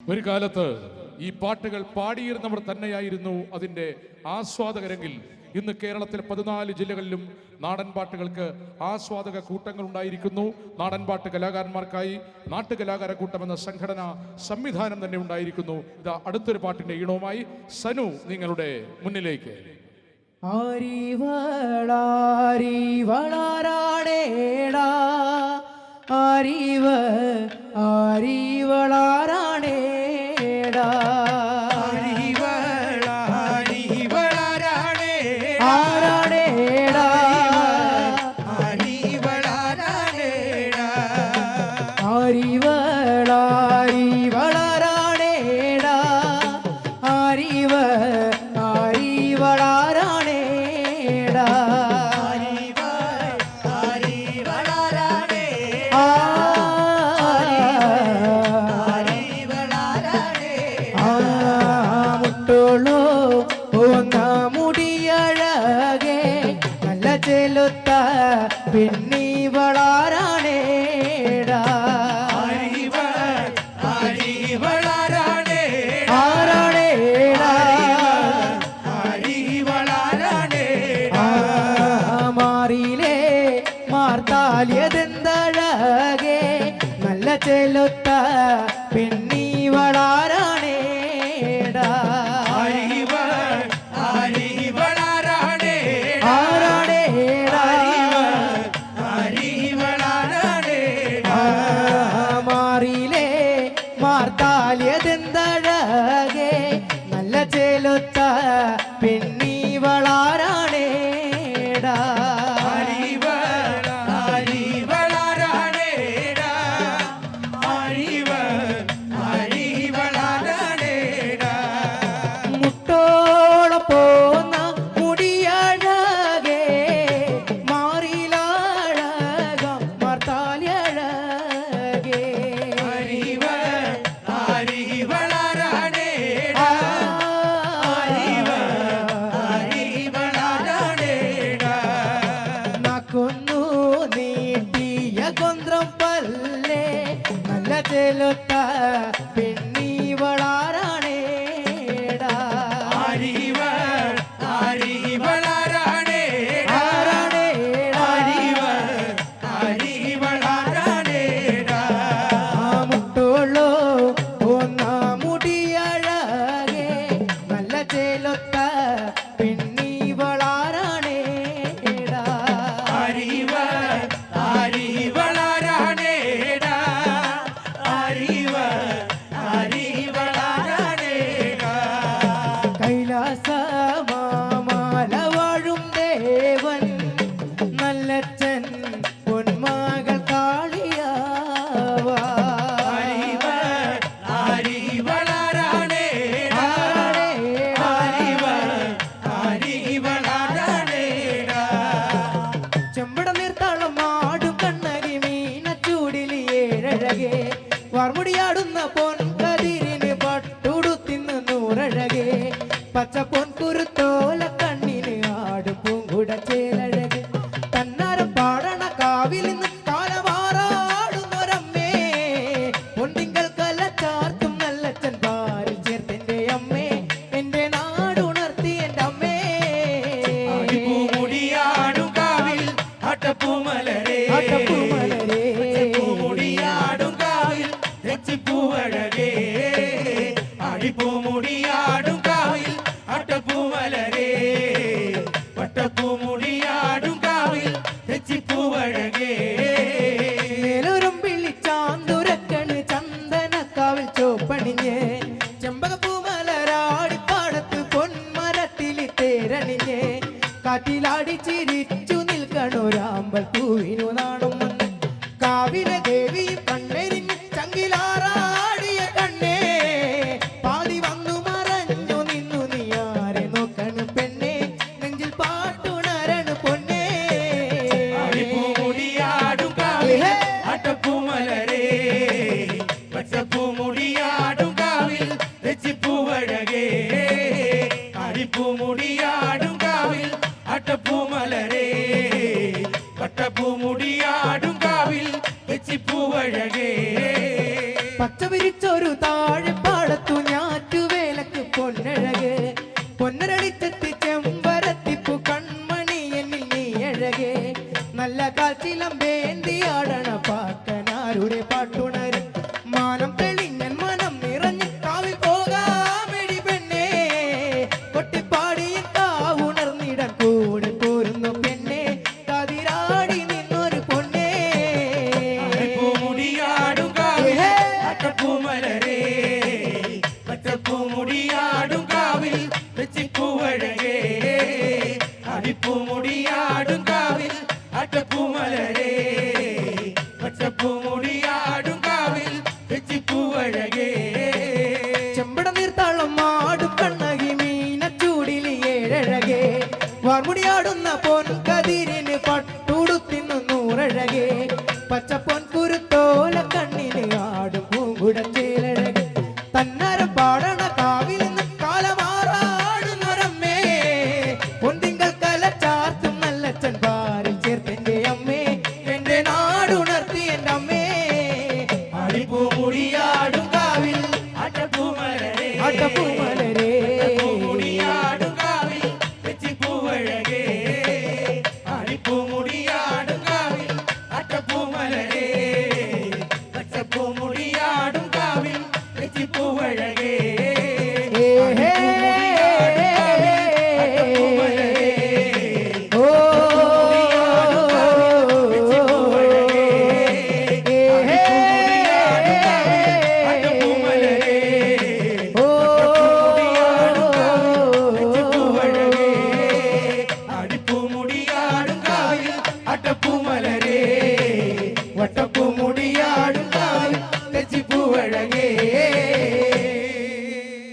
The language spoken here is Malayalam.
ഒരു കാലത്ത് ഈ പാട്ടുകൾ പാടിയിരുന്നവർ തന്നെയായിരുന്നു അതിന്റെ ആസ്വാദകരെങ്കിൽ. ഇന്ന് കേരളത്തിലെ പതിനാല് ജില്ലകളിലും നാടൻ പാട്ടുകൾക്ക് ആസ്വാദക കൂട്ടങ്ങൾ ഉണ്ടായിരിക്കുന്നു. നാടൻ പാട്ട് കലാകാരന്മാർക്കായി നാട്ടുകലാകാര കൂട്ടം എന്ന സംഘടന സംവിധാനം തന്നെ ഉണ്ടായിരിക്കുന്നു. ഇതാ അടുത്തൊരു പാട്ടിന്റെ ഈണവുമായി സനു നിങ്ങളുടെ മുന്നിലേക്ക്. അറിവളാരാടേടാ അറിവളാരാ നെഞ്ചിലുത്ത പിന്നീ വളാരാണേടാ ಹೇಳುತ್ತ ಪಿನ್ గుంద్రం పల్లె మల్ల తెలుతా Pacha you know. காலத்திலும்